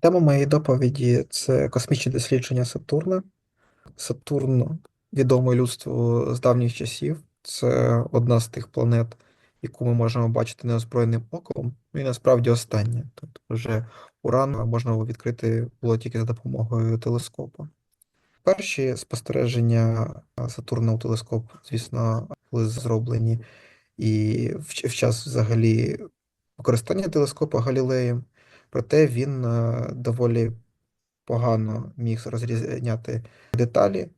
Тема моєї доповіді це космічні дослідження Сатурна. Сатурн відомий людству з давніх часів. Це одна з тих планет, яку ми можемо бачити неозброєним оком, і насправді остання. Тобто вже Уран можна було відкрити було тільки за допомогою телескопу. Перші спостереження Сатурна у телескоп, звісно, були зроблені і в час взагалі використання телескопа Галілеєм, проте він е, доволі погано міг розрізняти деталі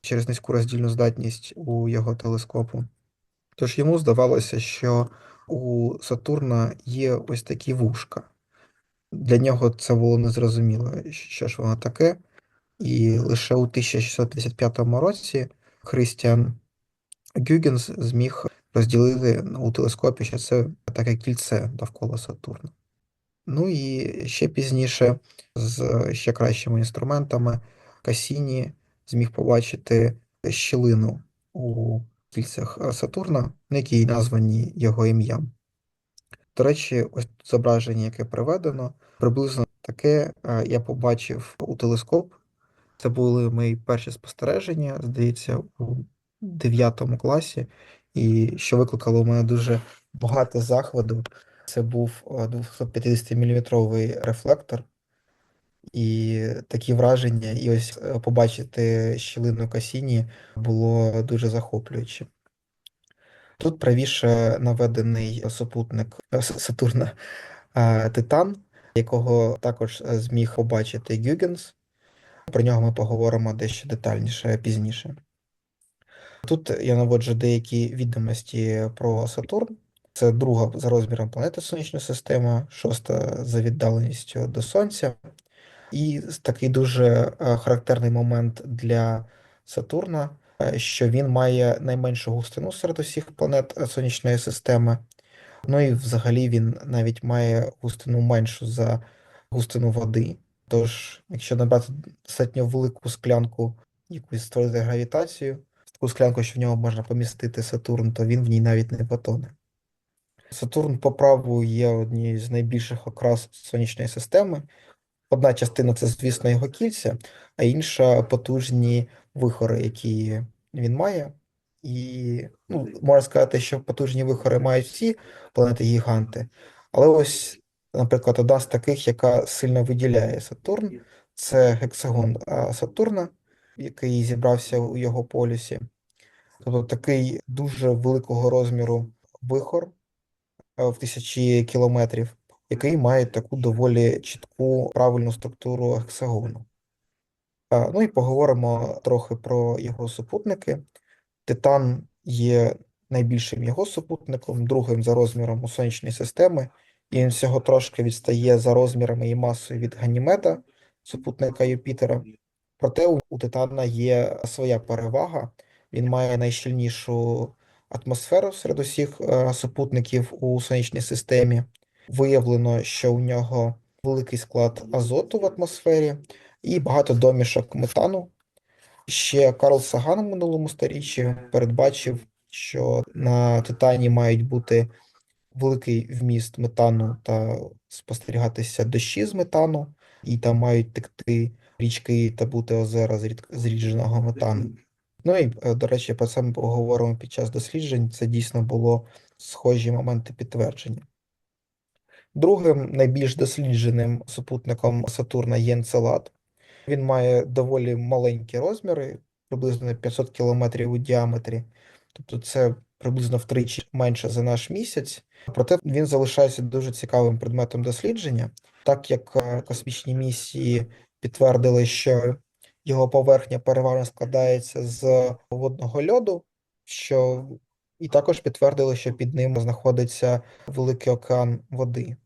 через низьку роздільну здатність у його телескопу. Тож йому здавалося, що у Сатурна є ось такі вушка. Для нього це було незрозуміло, що ж воно таке. І лише у 1655 році Христіан Гюгенс зміг розділити у телескопі, що це таке кільце довкола Сатурна. Ну і ще пізніше, з ще кращими інструментами, Касіні зміг побачити щілину у кільцях Сатурна, які названі його ім'ям. До речі, ось зображення, яке приведено, приблизно таке я побачив у телескоп. Це були мої перші спостереження, здається, у 9 класі, і що викликало у мене дуже багато захвату. Це був 250-мм рефлектор, і такі враження, і ось е, побачити щілину Касіні було дуже захоплююче. Тут правіше наведений супутник е, Сатурна Титан, якого також е, зміг побачити Гюгенс. Про нього ми поговоримо дещо детальніше пізніше. Тут я наводжу деякі відомості про Сатурн. Це друга за розміром планета Сонячної системи, шоста за віддаленістю до Сонця. І такий дуже е, характерний момент для Сатурна, е, що він має найменшу густину серед усіх планет Сонячної системи. Ну і взагалі він навіть має густину меншу за густину води. Тож, якщо набрати достатньо велику склянку, якусь створити гравітацію, таку склянку, що в нього можна помістити Сатурн, то він в ній навіть не потоне. Сатурн по праву є однією з найбільших окрас сонячної системи. Одна частина це, звісно, його кільця, а інша потужні вихори, які він має. І ну, можна сказати, що потужні вихори мають всі планети-гіганти. Але ось, наприклад, одна з таких, яка сильно виділяє Сатурн, це гексагон Сатурна, який зібрався у його полюсі. Тобто такий дуже великого розміру вихор в тисячі кілометрів, який має таку доволі чітку правильну структуру гексагону. Ну і поговоримо трохи про його супутники. Титан є найбільшим його супутником, другим за розміром у сонячної системи, і він всього трошки відстає за розмірами і масою від Ганімеда, супутника Юпітера. Проте у Титана є своя перевага. Він має найщільнішу атмосферу серед усіх е, супутників у сонячній системі. Виявлено, що у нього великий склад азоту в атмосфері і багато домішок метану. Ще Карл Саган в минулому сторіччі передбачив, що на Титані мають бути великий вміст метану та спостерігатися дощі з метану, і там мають текти річки та бути озера зрідженого метану. Ну і, е, до речі, про це ми поговоримо під час досліджень. Це дійсно було схожі моменти підтвердження. Другим найбільш дослідженим супутником Сатурна є Енцелад. Він має доволі маленькі розміри, приблизно 500 кілометрів у діаметрі, тобто це приблизно втричі менше за наш місяць. Проте він залишається дуже цікавим предметом дослідження, так як е, космічні місії підтвердили, що його поверхня переважно складається з водного льоду, що і також підтвердили, що під ним знаходиться великий океан води,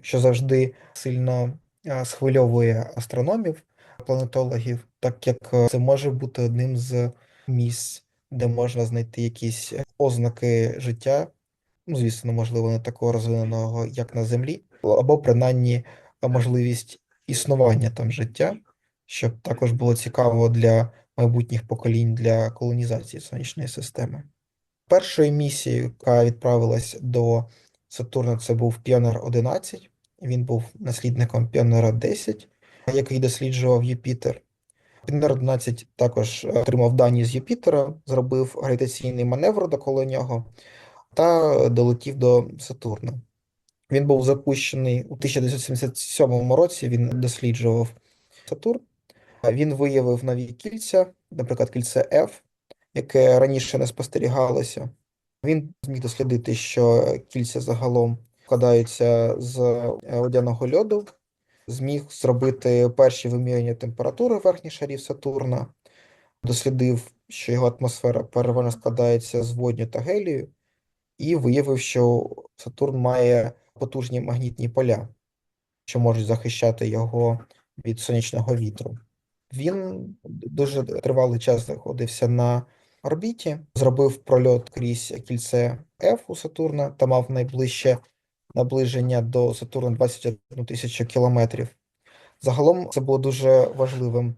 що завжди сильно схвильовує астрономів, планетологів, так як це може бути одним з місць, де можна знайти якісь ознаки життя, ну, звісно, можливо, не такого розвиненого, як на Землі, або принаймні можливість існування там життя щоб також було цікаво для майбутніх поколінь для колонізації сонячної системи. Першою місією, яка відправилась до Сатурна, це був Піонер 11. Він був наслідником Піонера 10, який досліджував Юпітер. Пінер 11 також отримав дані з Юпітера, зробив гравітаційний маневр довкола нього та долетів до Сатурна. Він був запущений у 1977 році. Він досліджував Сатурн. Він виявив нові кільця, наприклад, кільце F, яке раніше не спостерігалося. Він зміг дослідити, що кільця загалом складаються з водяного льоду, зміг зробити перші вимірювання температури верхніх шарів Сатурна, дослідив, що його атмосфера переважно складається з водню та гелію, і виявив, що Сатурн має потужні магнітні поля, що можуть захищати його від сонячного вітру. Він дуже тривалий час знаходився на орбіті, зробив прольот крізь кільце F у Сатурна та мав найближче наближення до Сатурна 21 тисячу кілометрів. Загалом це було дуже важливим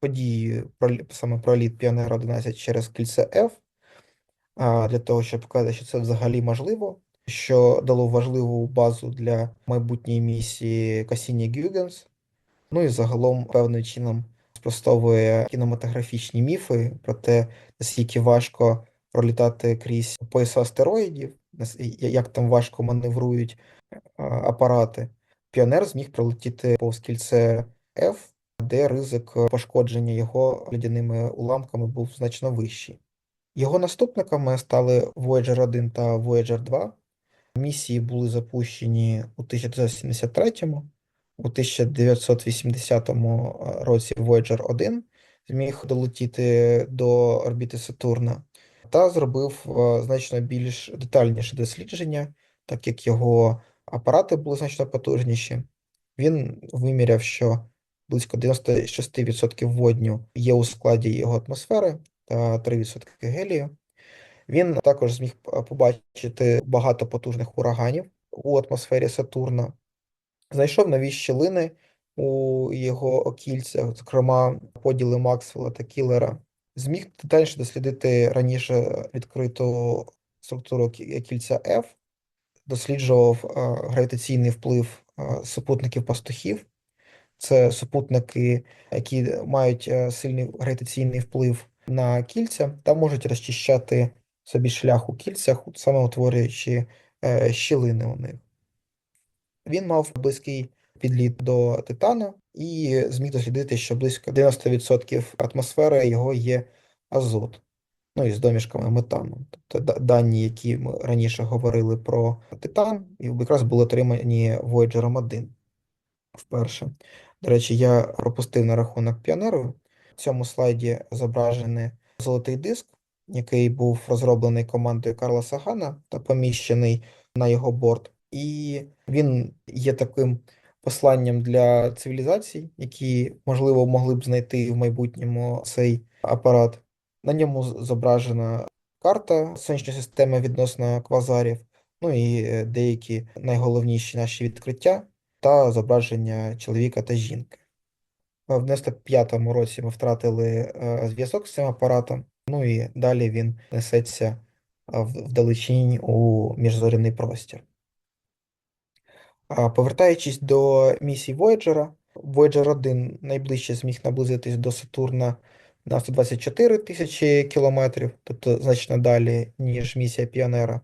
подією, саме проліт Піонера 11 через кільце F, для того, щоб показати, що це взагалі можливо, що дало важливу базу для майбутньої місії Касіні-Гюгенс, ну і загалом певним чином спростовує кінематографічні міфи про те, наскільки важко пролітати крізь пояса астероїдів, як там важко маневрують апарати. Піонер зміг пролетіти повз кільце F, де ризик пошкодження його лядяними уламками був значно вищий. Його наступниками стали Voyager 1 та Voyager 2. Місії були запущені у 1973 у 1980 році Voyager 1 зміг долетіти до орбіти Сатурна та зробив значно більш детальніше дослідження, так як його апарати були значно потужніші. Він виміряв, що близько 96% водню є у складі його атмосфери та 3% гелію. Він також зміг побачити багато потужних ураганів у атмосфері Сатурна, знайшов нові щілини у його окільцях, зокрема поділи Максвелла та Кілера. Зміг детальніше дослідити раніше відкриту структуру кільця F, досліджував гравітаційний вплив супутників пастухів. Це супутники, які мають сильний гравітаційний вплив на кільця та можуть розчищати собі шлях у кільцях, саме утворюючи е, щілини у них. Він мав близький підліт до Титана і зміг дослідити, що близько 90% атмосфери його є азот, ну і з домішками метану. Тобто дані, які ми раніше говорили про Титан, якраз були отримані Voyager 1 вперше. До речі, я пропустив на рахунок піонеру. В цьому слайді зображений золотий диск, який був розроблений командою Карла Сагана та поміщений на його борт. І він є таким посланням для цивілізацій, які, можливо, могли б знайти в майбутньому цей апарат. На ньому зображена карта сонячної системи відносно квазарів, ну і е, деякі найголовніші наші відкриття та зображення чоловіка та жінки. В 95-му році ми втратили е, зв'язок з цим апаратом, ну і далі він несеться вдалечінь у міжзоряний простір. Повертаючись до місії Voyager, Voyager 1 найближче зміг наблизитись до Сатурна на 124 тисячі кілометрів, тобто значно далі, ніж місія Піонера.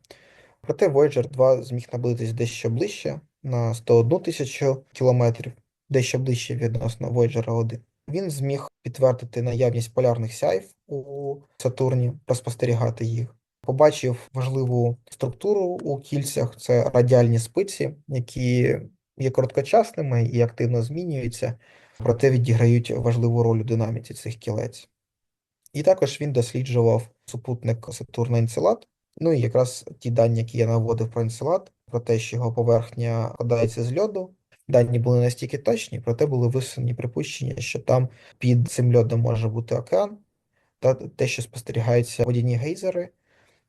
Проте Voyager 2 зміг наблизитись дещо ближче на 101 тисячу кілометрів, дещо ближче відносно Voyager 1. Він зміг підтвердити наявність полярних сяйв у Сатурні, розпостерігати їх. Побачив важливу структуру у кільцях це радіальні спиці, які є короткочасними і активно змінюються, проте відіграють важливу роль у динаміці цих кілець. І також він досліджував супутник Сатурна Енцелад. Ну і якраз ті дані, які я наводив про Енцелад, про те, що його поверхня складається з льоду. Дані були настільки точні, проте були висунені припущення, що там під цим льодом може бути океан, та те, що спостерігаються водяні гейзери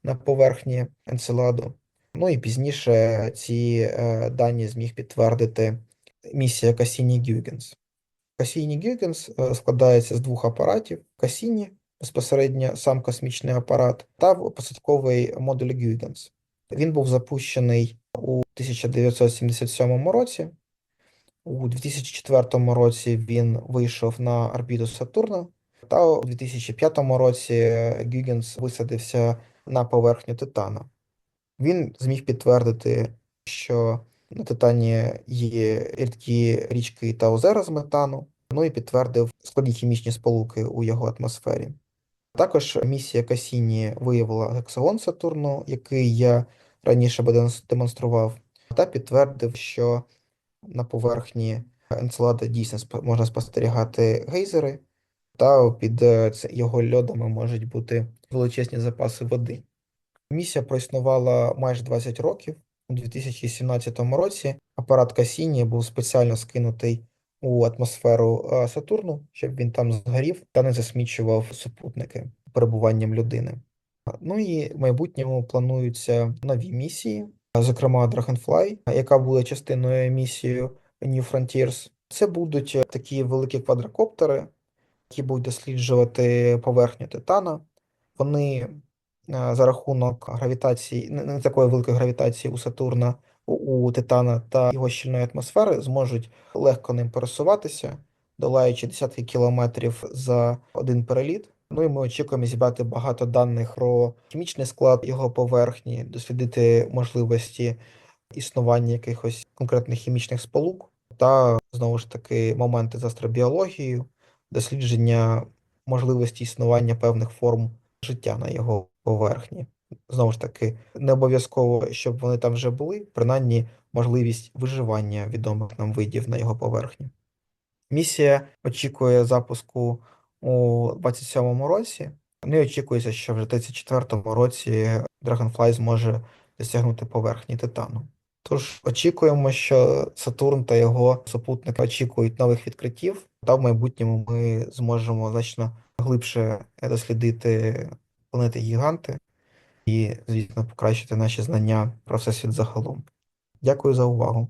на поверхні Енцеладу. Ну і пізніше ці е, дані зміг підтвердити місія Касіні Гюгенс. Касіні Гюгенс е, складається з двох апаратів: Касіні, безпосередньо сам космічний апарат, та посадковий модуль Гюгенс. Він був запущений у 1977 році. У 2004 році він вийшов на орбіту Сатурна, та у 2005 році Гюгенс висадився на поверхню Титана. Він зміг підтвердити, що на Титані є рідкі річки та озера з метану, ну і підтвердив складні хімічні сполуки у його атмосфері. Також місія Касіні виявила гексагон Сатурну, який я раніше демонстрував, та підтвердив, що на поверхні Енцелада дійсно можна спостерігати гейзери, та під е, його льодами можуть бути величезні запаси води. Місія проіснувала майже 20 років. У 2017 році апарат Касіні був спеціально скинутий у атмосферу е, Сатурну, щоб він там згорів та не засмічував супутники перебуванням людини. Ну і в майбутньому плануються нові місії, зокрема Dragonfly, яка буде частиною місії New Frontiers. Це будуть такі великі квадрокоптери, які будуть досліджувати поверхню Титана. Вони е, за рахунок гравітації, не такої великої гравітації у Сатурна, у Титана та його щільної атмосфери зможуть легко ним пересуватися, долаючи десятки кілометрів за один переліт. Ну і ми очікуємо зібрати багато даних про хімічний склад його поверхні, дослідити можливості існування якихось конкретних хімічних сполук, та знову ж таки моменти з астробіологією, дослідження можливості існування певних форм життя на його поверхні. Знову ж таки, не обов'язково, щоб вони там вже були, принаймні можливість виживання відомих нам видів на його поверхні. Місія очікує запуску у 27-му році. Ну і очікується, що вже в 34-му році Dragonfly зможе досягнути поверхні Титану. Тож очікуємо, що Сатурн та його супутники очікують нових відкриттів, та в майбутньому ми зможемо значно глибше дослідити планети гіганти і, звісно, покращити наші знання про всесвіт загалом. Дякую за увагу.